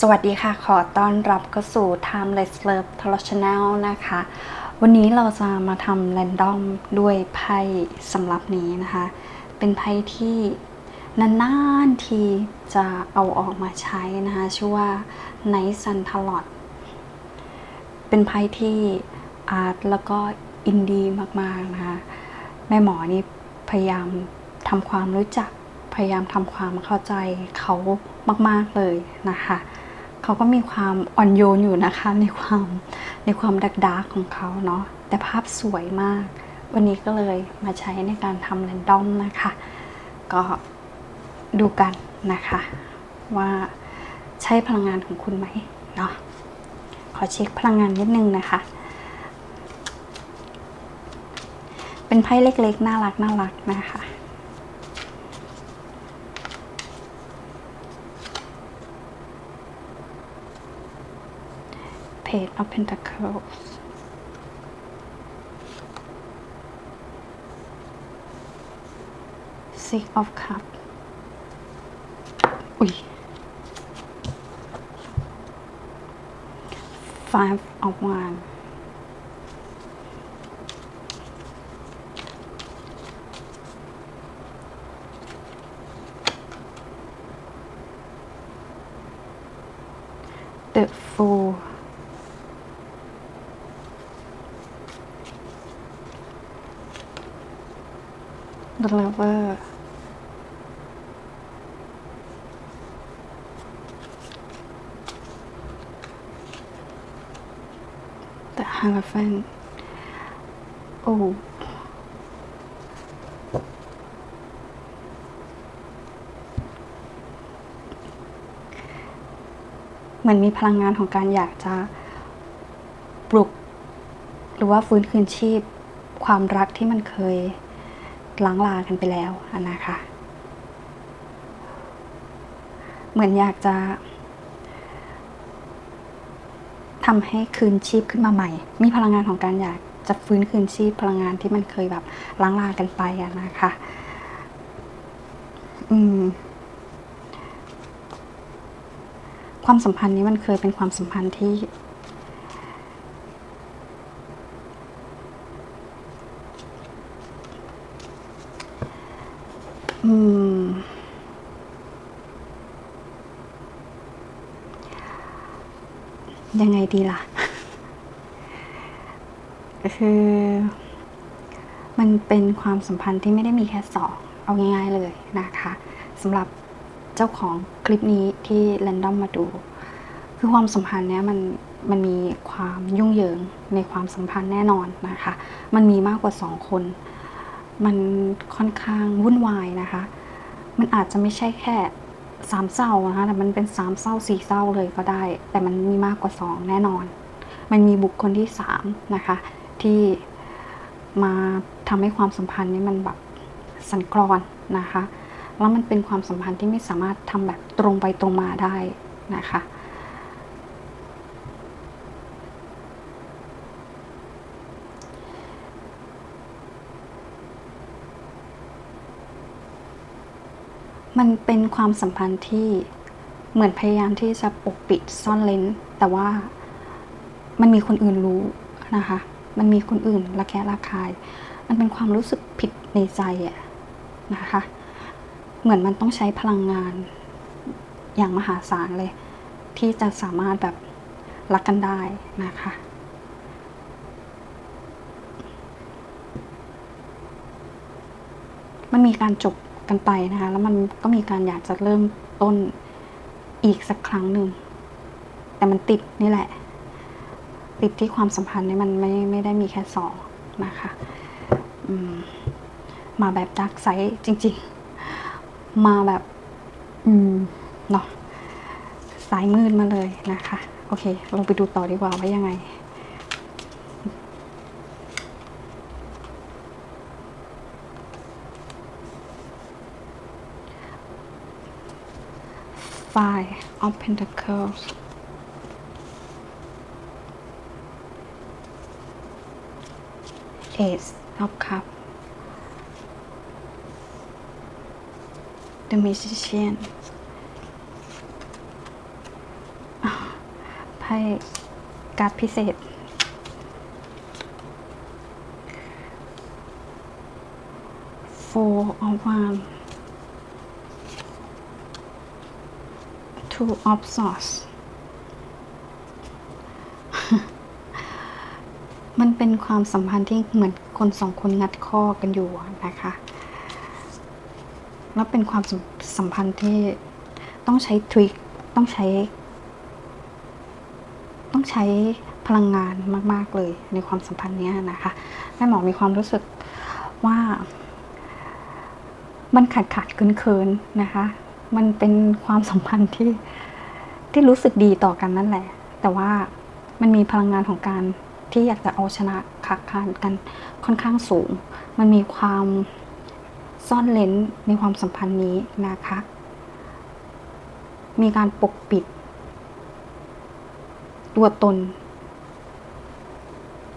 สวัสดีค่ะ ขอต้อนรับเข้าสู่ Timeless Love t e l e Channel นะคะ วันนี้เราจะมาทำแรนดอมด้วยไพ่สำหรับนี้นะคะ เป็นไพ่ที่นานๆทีจะเอาออกมาใช้นะคะ ชื่อว่า Night Sun Tarot เป็นไพ่ที่อาร์ตแล้วก็อินดีมากๆนะคะ แม่หมอนี่พยายามทำความรู้จัก พยายามทำความเข้าใจเขามาก ๆ เลยนะคะ เขาก็มีความอ่อนโยนอยู่นะคะในความในความดักดาร์ของเขาเนาะแต่ภาพสวยมาก วันนี้ก็เลยมาใช้ในการทำแรนดอมนะคะ ก็ดูกันนะคะ ว่าใช่พลังงานของคุณไหมเนาะขอเช็คพลังงานนิดนึงนะคะ เป็นไพ่เล็กๆ น่ารักน่ารักนะคะ Page of Pentacles Six of Cups อุ้ย Five of Wands The Fool The Lover The Hierophant โอ้เหมือนมีพลังงานของการอยากจะปลุก หรือว่าฟื้นคืนชีพ ความรักที่มันเคย ล้างลากันไปแล้วอะนะคะ เหมือนอยากจะทำให้คืนชีพขึ้นมาใหม่ มีพลังงานของการอยากจะฟื้นคืนชีพพลังงานที่มันเคยแบบล้างลากันไปอะนะคะ อืม ความสัมพันธ์นี้มันเคยเป็นความสัมพันธ์ที่ อืม ยังไง ดีล่ะ คือ มันเป็นความสัมพันธ์ที่ไม่ได้มีแค่สอง เอาง่ายๆเลยนะคะสำหรับเจ้าของคลิปนี้ที่แรนดอมมาดู คือความสัมพันธ์เนี้ยมันมันมีความยุ่งเหยิงในความสัมพันธ์แน่นอนนะคะ มันมีมากกว่าสองคน มันค่อนข้างวุ่นวายนะคะ มันอาจจะไม่ใช่แค่ สามเศร้านะคะแต่มันเป็นสามเศร้าสี่เศร้าเลยก็ได้ แต่มันมีมากกว่าสองแน่นอน มันมีบุคคลที่สามนะคะ ที่มาทำให้ความสัมพันธ์นี้มันแบบสั่นคลอนนะคะ แล้วมันเป็นความสัมพันธ์ที่ไม่สามารถทำแบบตรงไปตรงมาได้นะคะ มันเป็นความสัมพันธ์ที่เหมือนพยายามที่จะปกปิดซ่อนเลนแต่ว่ามันมีคนอื่นรู้นะคะ มันมีคนอื่นระแคะระคาย มันเป็นความรู้สึกผิดในใจอะนะคะ เหมือนมันต้องใช้พลังงาน อย่างมหาศาลเลย ที่จะสามารถแบบรักกันได้นะคะมันมีการจบ กันไปนะคะ แล้วมันก็มีการอยากจะเริ่มต้นอีกสักครั้งหนึ่ง แต่มันติดนี่แหละ ติดที่ความสัมพันธ์นี่มันไม่ไม่ได้มีแค่สองนะคะมมาแบบดักไซส์จริง ๆ มาแบบ อืมเนาะสายมืดมาเลยนะคะ โอเค เราไปดูต่อดีกว่าว่ายังไง Five of Pentacles Ace of Cups The Magician ไพ่การ์ดพิเศษ four of one two of swords มันเป็นความสัมพันธ์ที่เหมือนคนสองคนงัดข้อกันอยู่นะคะ แล้วเป็นความสัมพันธ์ที่ต้องใช้ทริคต้องใช้ ต้องใช้พลังงานมาก ๆ เลยในความสัมพันธ์นี้นะคะแม่หมอมีความรู้สึกว่ามันขาดขาดเคินเคินๆนะคะ มันเป็นความสัมพันธ์ที่ที่รู้สึกดีต่อกันนั่นแหละ แต่ว่ามันมีพลังงานของการที่อยากจะเอาชนะคักคานกันค่อนข้างสูง มันมีความซ่อนเลนในความสัมพันธ์นี้นะคะ มีการปกปิด ตัวตน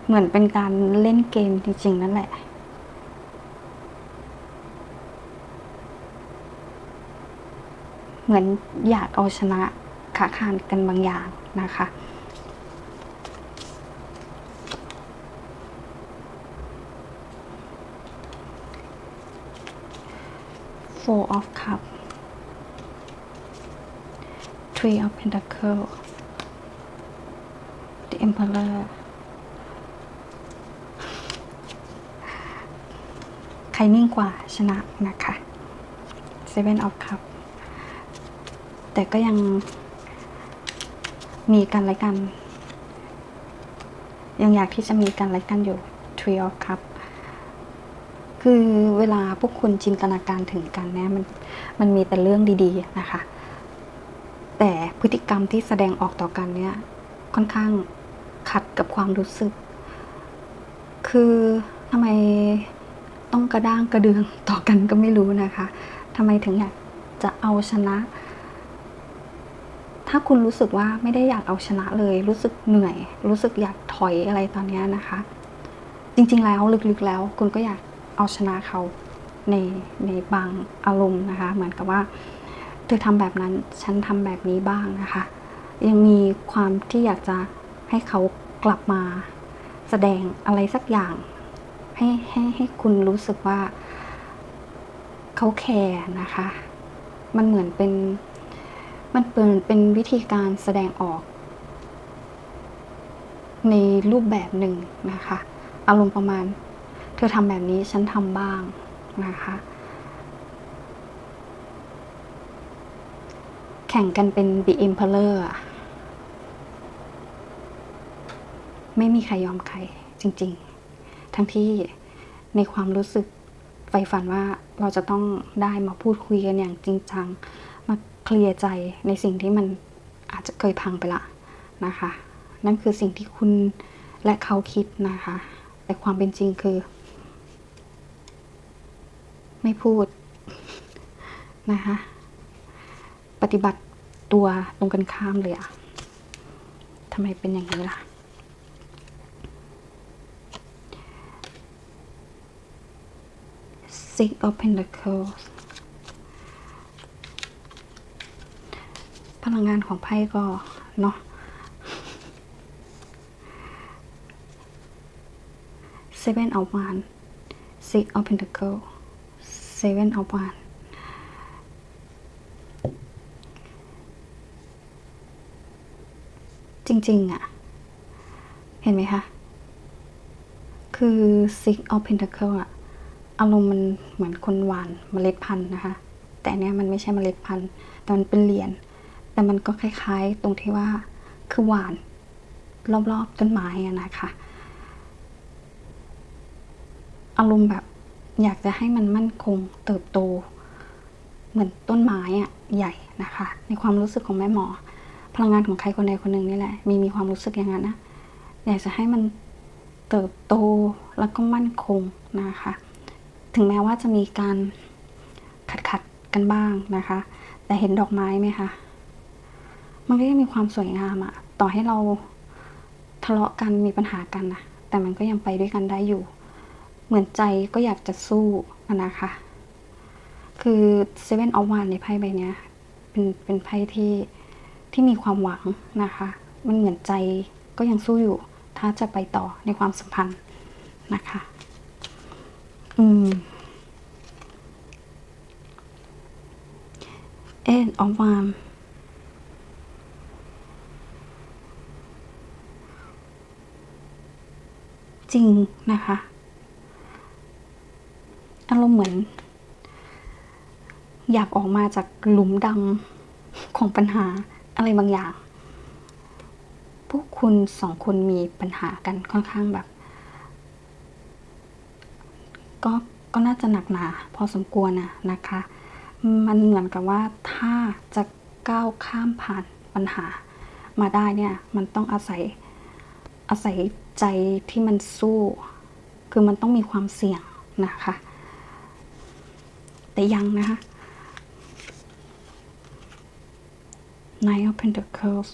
เหมือนเป็นการเล่นเกมจริง ๆ นั่นแหละ เหมือนอยากเอาชนะขาคานกันบางอย่างนะคะ Four of Cup Three of Pentacle The Emperor ใครนิ่งกว่าชนะนะคะ Seven of Cup แต่ก็ยังมีกันและกัน ยังอยากที่จะมีกันและกันอยู่ Three of Cup คือเวลาพวกคุณจินตนาการถึงกันเนี่ยมันมันมีแต่เรื่องดีๆนะคะ แต่พฤติกรรมที่แสดงออกต่อกันเนี่ยค่อนข้างขัดกับความรู้สึก คือทำไมต้องกระด้างกระเดืองต่อกันก็ไม่รู้นะคะทำไมถึงอยากจะเอาชนะ ถ้าคุณรู้สึกว่าไม่ได้อยากเอาชนะเลย รู้สึกเหนื่อย รู้สึกอยากถอยอะไรตอนนี้นะคะ จริงๆแล้วลึกๆแล้ว คุณก็อยากเอาชนะเขาในในบางอารมณ์นะคะ เหมือนกับว่า เธอทำแบบนั้นฉันทำแบบนี้บ้างนะคะ ยังมีความที่อยากจะให้เขากลับมาแสดงอะไรสักอย่าง ให้ให้ให้คุณรู้สึกว่าเขาแคร์นะคะ มันเหมือนเป็น มันเป็นเป็นวิธีการแสดงออก ในรูปแบบหนึ่งนะคะ อารมณ์ประมาณ เธอทำแบบนี้ฉันทำบ้างนะคะ แข่งกันเป็น The Emperor ไม่มีใครยอมใครจริง ๆ ทั้งที่ในความรู้สึกใฝ่ฝันว่าเราจะต้องได้มาพูดคุยกันอย่างจริงจัง มาเคลียร์ใจในสิ่งที่มันอาจจะเคยพังไปละนะคะ นั่นคือสิ่งที่คุณและเขาคิดนะคะ แต่ความเป็นจริงคือ ไม่พูดนะคะ ปฏิบัติตัวตรงกันข้ามเลยอะทำไมเป็นอย่างนี้ล่ะ Six of Pentacles พลังงานของไพ่ก็เนาะ Seven of Wands Six of Pentacles Seven of Wands จริง ๆอะเห็นไหมคะ คือ Six of Pentacle อะอารมณ์มันเหมือนคนหวานเมล็ดพันธุ์นะคะ แต่เนี้ยมันไม่ใช่เมล็ดพันธุ์ แต่มันเป็นเหรียญ แต่มันก็คล้ายๆ ตรงที่ว่าคือหวานรอบๆต้นไม้อะนะคะ อารมณ์แบบอยากจะให้มันมั่นคงเติบโต เหมือนต้นไม้อะใหญ่นะคะ ในความรู้สึกของแม่หมอ พลังงานของใครคนใดคนหนึ่งนี่แหละ มีมีความรู้สึกอย่างนั้นนะอยากจะให้มันเติบโตแล้วก็มั่นคงนะคะ ถึงแม้ว่าจะมีการขัดขัดกันบ้างนะคะ แต่เห็นดอกไม้ไหมคะ มันก็ยังมีความสวยงามอะต่อให้เราทะเลาะกันมีปัญหากันนะแต่มันก็ยังไปด้วยกันได้อยู่ เหมือนใจก็อยากจะสู้นะคะ คือ Seven of Wands ในไพ่ใบนี้เป็นเป็นไพ่ที่ที่มีความหวังนะคะ มันเหมือนใจก็ยังสู้อยู่ ถ้าจะไปต่อในความสัมพันธ์นะคะ อืมเอ็นออฟวา จริงนะคะ อารมณ์เหมือน อยากออกมาจากหลุมดำของปัญหาอะไรบางอย่าง พวกคุณสองคนมีปัญหากันค่อนข้างแบบ ก็ก็น่าจะหนักหนาพอสมควรนะนะคะ มันเหมือนกับว่าถ้าจะก้าวข้ามผ่านปัญหามาได้เนี่ย มันต้องอาศัยอาศัย ใจที่มันสู้ คือมันต้องมีความเสี่ยงนะคะ แต่ยังนะคะ Nine of Pentacles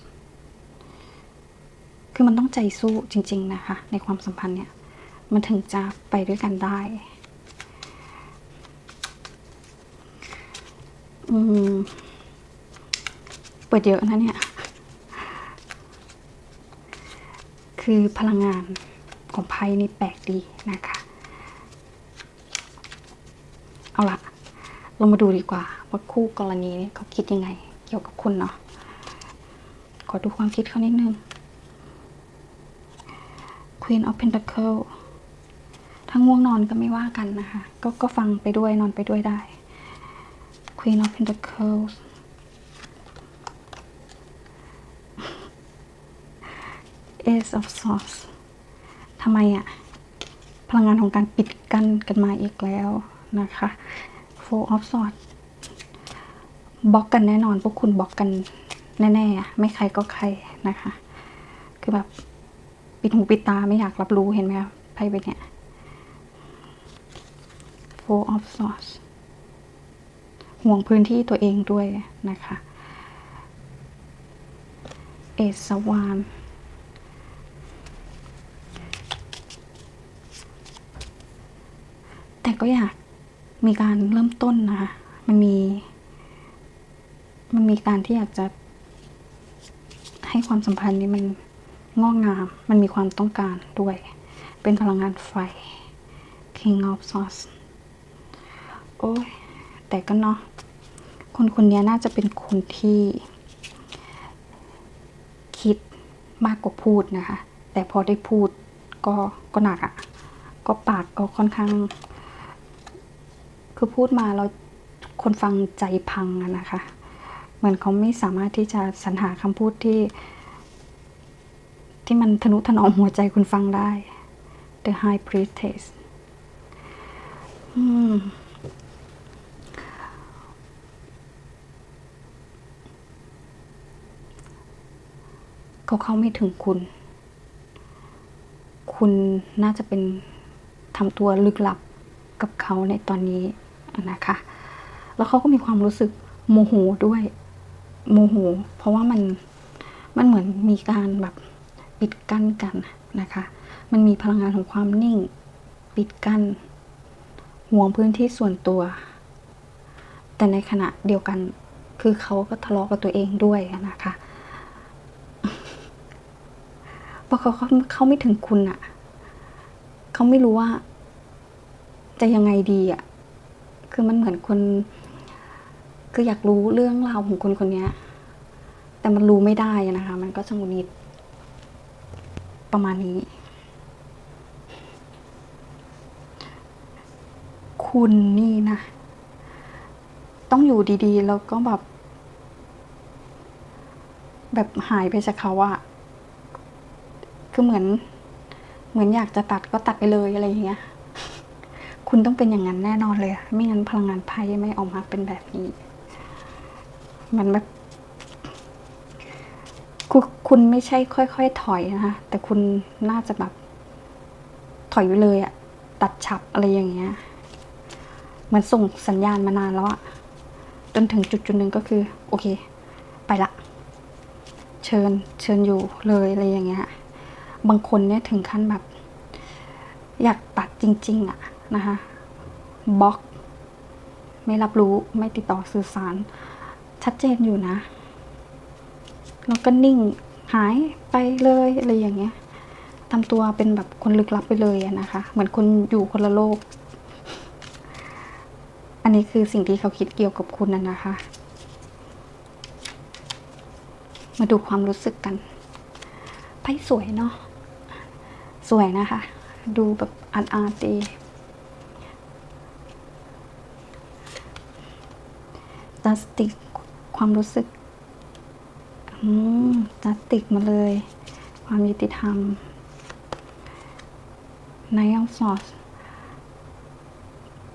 คือมันต้องใจสู้จริง ๆ นะคะ ในความสัมพันธ์เนี่ย มันถึงจะไปด้วยกันได้อืมเปิดเยอะนะเนี่ย คือพลังงานของไพ่นี่แปลกดีนะคะ เอาละเรามาดูดีกว่าว่าคู่กรณีเขาคิดยังไง เกี่ยวกับคุณเนาะขอดูความคิดเขานิดนึง Queen of Pentacle ถ้าง่วงนอนก็ไม่ว่ากันนะคะ ก็ก็ฟังไปด้วยนอนไปด้วยได้ Queen of Pentacles Ace of Swords ทำไมอะพลังงานของการปิดกั้นกันมาอีกแล้วนะคะ Four of Swords บล็อกกันแน่นอน พวกคุณบล็อกกันแน่ๆไม่ใครก็ใครนะคะ คือแบบปิดหูปิดตาไม่อยากรับรู้เห็นไหมคะไพ่ใบเนี้ย Four of Swords ห่วงพื้นที่ตัวเองด้วยนะคะ เอสวาน แต่ ก็อยากมีการเริ่มต้นนะคะมันมี มันมีการที่อยากจะให้ความสัมพันธ์นี้มันงอกงาม มันมีความต้องการด้วย เป็นพลังงานไฟ King of Swords โอ้ย แต่ก็เนาะ คนคนนี้น่าจะเป็นคนที่ คิดมากกว่าพูดนะคะ แต่พอได้พูดก็ก็หนักอะ่ะ ก็ปากก็ค่อนข้าง คือพูดมาแล้วคนฟังใจพังนะคะ เหมือนเขาไม่สามารถที่จะสรรหาคำพูดที่ ที่มันทนุถนอมหัวใจคุณฟังได้ The High Priestess เขาเข้าไม่ถึงคุณ คุณน่าจะเป็นทำตัวลึกลับกับเขาในตอนนี้ นะคะ แล้วเขาก็มีความรู้สึกโมโหด้วยโมโห เพราะว่ามันมันเหมือนมีการแบบปิดกั้นกันนะคะ มันมีพลังงานของความนิ่ง ปิดกั้นห่วงพื้นที่ส่วนตัว แต่ในขณะเดียวกันคือเขาก็ทะเลาะกับตัวเองด้วยนะคะเพราะเขาเขาเขาไม่ถึงคุณอะเขาไม่รู้ว่า จะยังไงดีอะ คือมันเหมือนคน คืออยากรู้เรื่องราวของคนคนนี้แต่มันรู้ไม่ได้นะคะ มันก็จะงุดหงิดประมาณนี้ คุณนี่นะ ต้องอยู่ดีๆ แล้วก็แบบ แบบหายไปจากเขาอะคือเหมือน เหมือนอยากจะตัดก็ตัดไปเลยอะไรอย่างเงี้ย คุณต้องเป็นอย่างนั้นแน่นอนเลย ไม่งั้นพลังงานไพ่ไม่ออกมาเป็นแบบนี้ มันแบบคุณคุณไม่ใช่ค่อย ๆ ถอยนะคะแต่คุณน่าจะแบบ ถอยไปเลยอะตัดฉับอะไรอย่างเงี้ยเหมือนส่งสัญญาณมานานแล้วอะจนถึงจุดจุดหนึ่งก็คือ โอเค ไปละ เชิญเชิญอยู่เลยอะไรอย่างเงี้ยบางคนเนี่ยถึงขั้นแบบ อยากตัดจริง ๆอะ นะคะบล็อก ไม่รับรู้ไม่ติดต่อสื่อสาร ชัดเจนอยู่นะแล้วก็นิ่งหายไปเลยอะไรอย่างเงี้ยทำตัวเป็นแบบคนลึกลับไปเลยนะคะ เหมือนคนอยู่คนละโลก อันนี้คือสิ่งที่เขาคิดเกี่ยวกับคุณน่ะนะคะ มาดูความรู้สึกกันไพ่สวยเนาะสวยนะคะ ดูแบบอาร์ตอาร์ตดี จัสติกความรู้สึกอืมจัสติกมาเลย ความยุติธรรมไนออฟสอด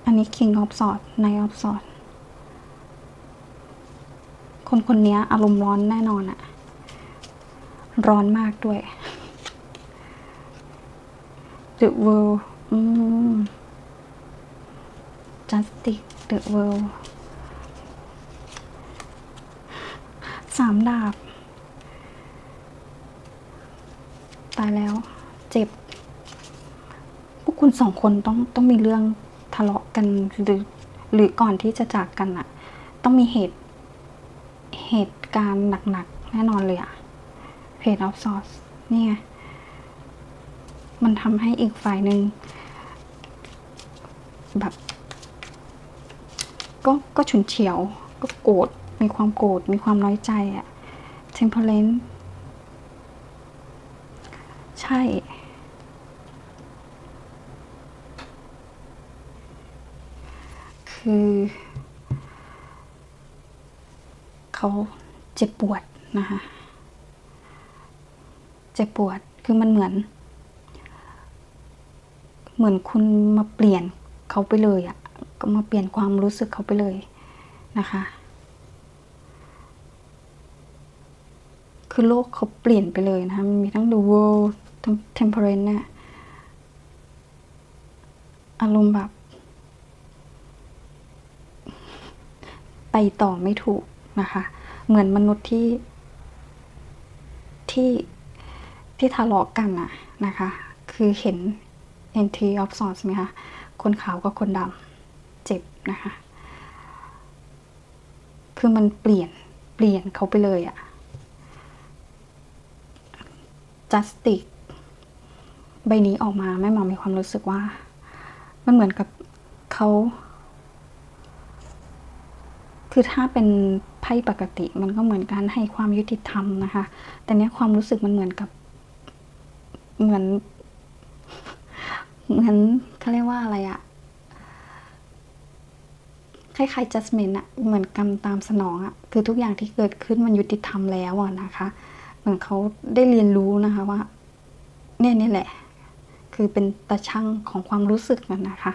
อันนี้ King of Swords ไนออฟสอดคนคนนี้อารมณ์ร้อนแน่นอนอะร้อนมากด้วย The World อืม Justice The World สามดาบ ตายแล้ว เจ็บ พวกคุณสองคนต้องต้องมีเรื่องทะเลาะกันหรือหรือก่อนที่จะจากกันอะต้องมีเหตุ เหตุการณ์หนักๆ แน่นอนเลยอะเพจออฟซอร์สนี่ไงมันทำให้อีกฝ่ายหนึ่งแบบ ก็ก็ฉุนเฉียวก็โกรธ มีความโกรธมีความน้อยใจอะ temperance ใช่ คือ เขาเจ็บปวดนะคะเจ็บปวดคือมันเหมือน เหมือนคุณมาเปลี่ยนเขาไปเลยอะก็มาเปลี่ยนความรู้สึกเขาไปเลยนะคะ คือโลกเขาเปลี่ยนไปเลยนะคะมันมีทั้ง the world ทั้ง temperance เนี่ยอารมณ์แบบ ไปต่อไม่ถูกนะคะ เหมือนมนุษย์ที่ที่ที่ทะเลาะกันอะนะคะ คือเห็น entry of swords ไหมคะ คนขาวกับคนดำเจ็บนะคะ คือมันเปลี่ยนเปลี่ยนเขาไปเลยอะ justice ใบนี้ออกมาแม่หมอมีความรู้สึกว่า มันเหมือนกับเขาคือถ้าเป็นไพ่ปกติมันก็เหมือนการให้ความยุติธรรมนะคะ แต่เนี้ยความรู้สึกมันเหมือนกับ เหมือน เหมือนเขาเรียกว่าอะไรอะคล้ายๆ judgment อะเหมือนกรรมตามสนองอะคือทุกอย่างที่เกิดขึ้นมันยุติธรรมแล้วอะนะคะ มือนเขาได้เรียนรู้นะคะว่า เนี่ยนี่แหละ คือเป็นตาช่างของความรู้สึกมันนะคะ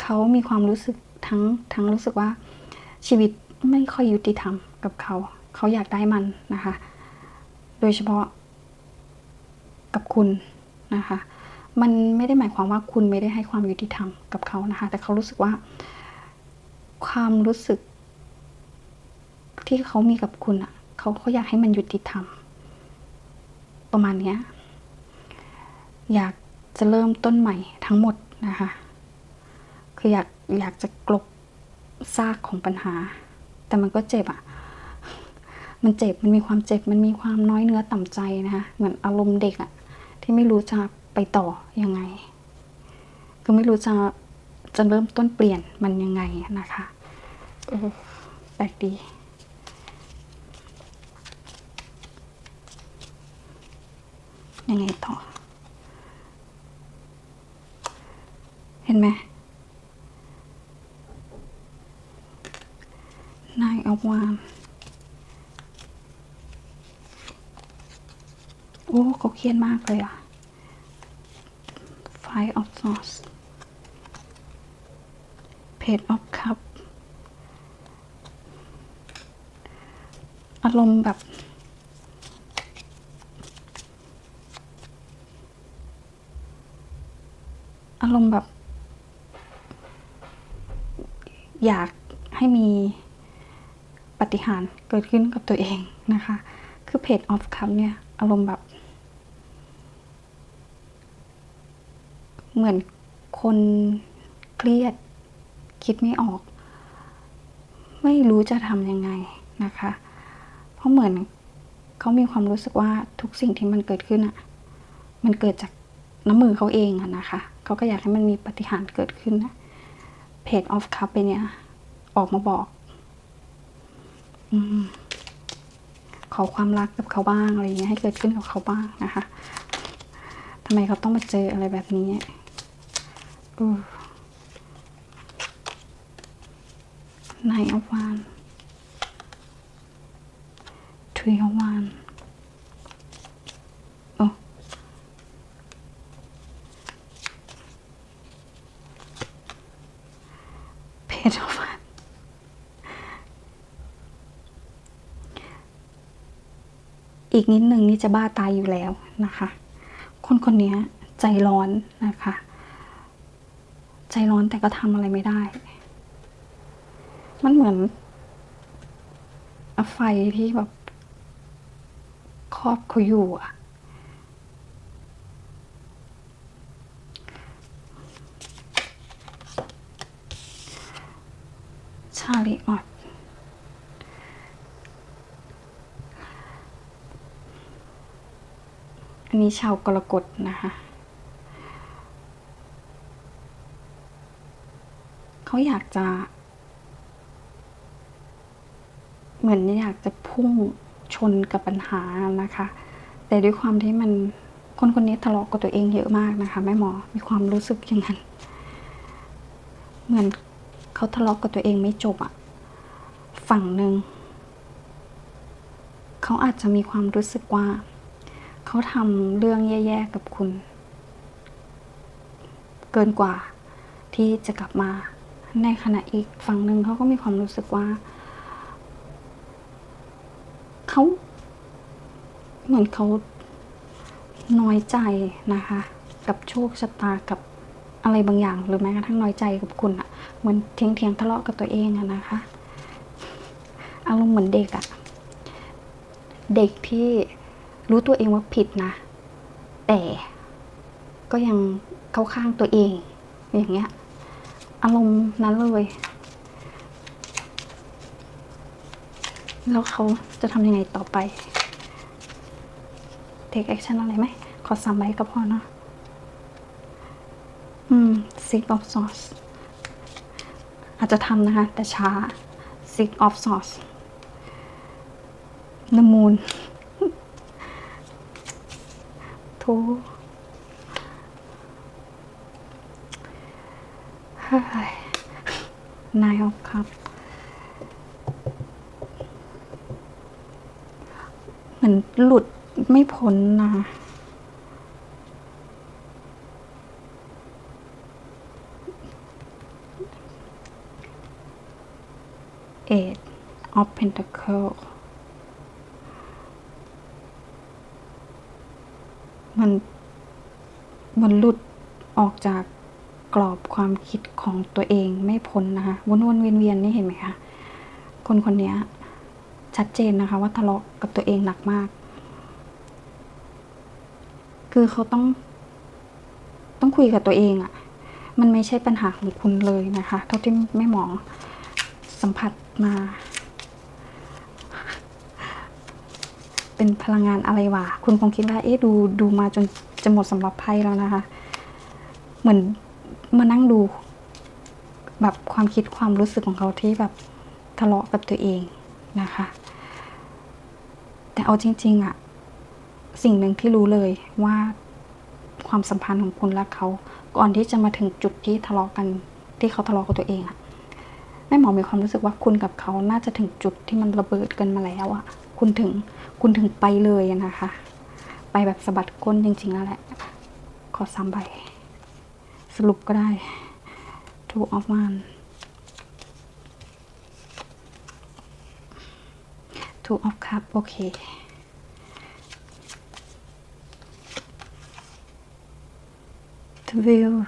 เขามีความรู้สึกทั้งทั้งรู้สึกว่าชีวิตไม่ค่อยยุติธรรมกับเขา เขาอยากได้มันนะคะ โดยเฉพาะกับคุณนะคะ มันไม่ได้หมายความว่าคุณไม่ได้ให้ความยุติธรรมกับเขานะคะ แต่เขารู้สึกว่า ความรู้สึก ที่เขามีกับคุณอะ เขาเขาอยากให้มันยุติธรรม ประมาณเนี้ย อยากจะเริ่มต้นใหม่ทั้งหมดนะคะ คืออยากอยากจะกลบซากของปัญหา แต่มันก็เจ็บอะ่ะ มันเจ็บ มันมีความเจ็บ มันมีความน้อยเนื้อต่ำใจนะคะ เหมือนอารมณ์เด็กอะ่ะ ที่ไม่รู้จะไปต่อยังไง คือไม่รู้จะ จะเริ่มต้นเปลี่ยนมันยังไงนะคะเออแปลกดี ยังไงต่อ เห็นไหมนายเอาวามโอ้เขาเครียดมากเลยอะ Five of Swords Page of Cup อารมณ์แบบ อารมณ์แบบ อยากให้มีปฏิหารเกิดขึ้นกับตัวเองนะคะ คือเพจออฟคัพเนี่ย อารมณ์แบบ เหมือนคนเครียด คิดไม่ออก ไม่รู้จะทำยังไงนะคะ เพราะเหมือนเขามีความรู้สึกว่าทุกสิ่งที่มันเกิดขึ้นอะมันเกิดจากน้ำมือเขาเองอะนะคะ เขาก็อยากให้มันมีปฏิหารเกิดขึ้นนะเพจออฟคัพไปเนี่ย ออกมาบอกอขอความรักกับเขาบ้างอะไรเงี้ยให้เกิดขึ้นกับเขาบ้างนะคะทำไมเขาต้องมาเจออะไรแบบนี้เออ Nine of Wands Three of Wands โอ้ Page of one อีกนิดหนึ่งนี่จะบ้าตายอยู่แล้วนะคะ คนคนนี้ใจร้อนนะคะ ใจร้อนแต่ก็ทำอะไรไม่ได้ มันเหมือนไฟที่แบบครอบเขาอยู่อะชาลีออดอันนี้ชาวกรกฎนะคะเขาอยากจะ เหมือนอยากจะพุ่งชนกับปัญหานะคะ แต่ด้วยความที่มันคนคนนี้ทะเลาะกับตัวเองเยอะมากนะคะแม่หมอมีความรู้สึกอย่างนั้น เหมือนเขาทะเลาะกับตัวเองไม่จบอะฝั่งหนึ่งเขาอาจจะมีความรู้สึกว่า เขาทำเรื่องแย่ๆกับคุณ เกินกว่าที่จะกลับมา ในขณะอีกฝั่งหนึ่งเขาก็มีความรู้สึกว่า เขาเหมือนเขาน้อยใจนะคะ กับโชคชะตากับอะไรบางอย่าง หรือแม้กระทั่งน้อยใจกับคุณอะเหมือนเทียงเทียงทะเลาะกับตัวเองอะนะคะ อารมณ์เหมือนเด็กอะเด็กที่รู้ตัวเองว่าผิดนะ แต่ก็ยังเข้าข้างตัวเองอย่างเงี้ย อารมณ์นั้นเลย แล้วเขาจะทำยังไงต่อไป take action อะไรไหม ขอสามใบก็พอเนาะอืม six of swords อาจจะทำนะคะ แต่ช้า six of swords the moon ทูเฮ้ย nine of cups เหมือนหลุดไม่พ้นนะ Eight of Pentacle มันมันหลุดออกจากกรอบความคิดของตัวเองไม่พ้นนะคะวนวนๆเวียนเวียนๆนี่เห็นไหมคะ คนคนนี้ ชัดเจนนะคะว่าทะเลาะกับตัวเองหนักมาก คือเขาต้อง ต้องคุยกับตัวเองอะ่ะ มันไม่ใช่ปัญหาของคุณเลยนะคะ เท่าที่แม่หมอสัมผัสมา เป็นพลังงานอะไรวะ คุณคงคิดว่า เอ๊ะดูดูมาจนจะหมดสำหรับไพ่แล้วนะคะ เหมือนมานั่งดู แบบความคิดความรู้สึกของเขาที่แบบทะเลาะกับตัวเองนะคะ แต่เอาจริง ๆอะสิ่งหนึ่งที่รู้เลยว่าความสัมพันธ์ของคุณและเขา ก่อนที่จะมาถึงจุดที่ทะเลาะกันที่เขาทะเลาะกับตัวเองอะแม่หมอมีความรู้สึกว่าคุณกับเขาน่าจะถึงจุดที่มันระเบิดกันมาแล้วอะคุณถึงคุณถึงไปเลยนะคะ ไปแบบสะบัดก้นจริงๆแล้วแหละ ขอสามใบสรุปก็ได้ two of one two of cup โอเค twelve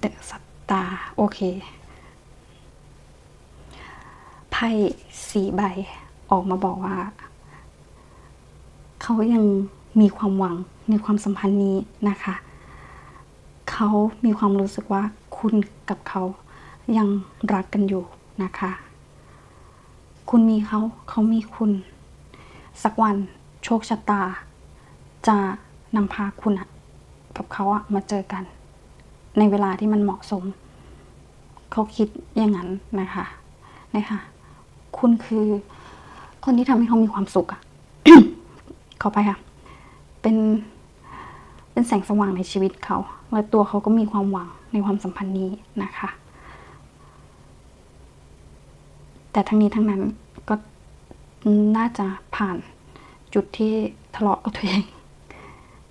เดอะสัตตาโอเค ไพ่สี่ใบออกมาบอกว่า เขายังมีความหวังในความสัมพันธ์นี้นะคะ เขามีความรู้สึกว่า คุณกับเขายังรักกันอยู่นะคะ คุณมีเขาเขามีคุณ สักวันโชคชะตา จะนำพาคุณอะกับเขาอะมาเจอกัน ในเวลาที่มันเหมาะสม เขาคิดอย่างนั้นนะคะนะคะคุณคือคนที่ทำให้เขามีความสุขอะขอไปค่ะ เป็น เป็นแสงสว่างในชีวิตเขา และตัวเขาก็มีความหวังในความสัมพันธ์นี้นะคะ แต่ทั้งนี้ทั้งนั้นก็น่าจะผ่านจุดที่ทะเลาะกับตัวเอง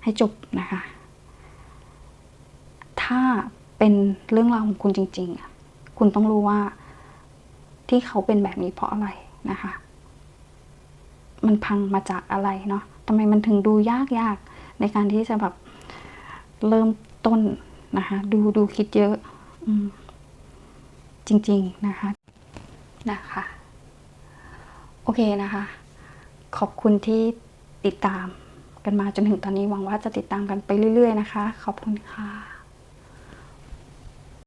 ให้จบนะคะ ถ้าเป็นเรื่องราวของคุณจริง ๆ คุณต้องรู้ว่าที่เขาเป็นแบบนี้เพราะอะไรนะคะ มันพังมาจากอะไรเนาะทำไมมันถึงดูยากยากในการที่จะแบบ เริ่มต้นนะคะ ดูดูคิดเยอะอจริง ๆ นะคะ นะคะ โอเคนะคะ ขอบคุณที่ติดตามกันมาจนถึงตอนนี้หวังว่าจะติดตามกันไปเรื่อย ๆ นะคะ ขอบคุณค่ะ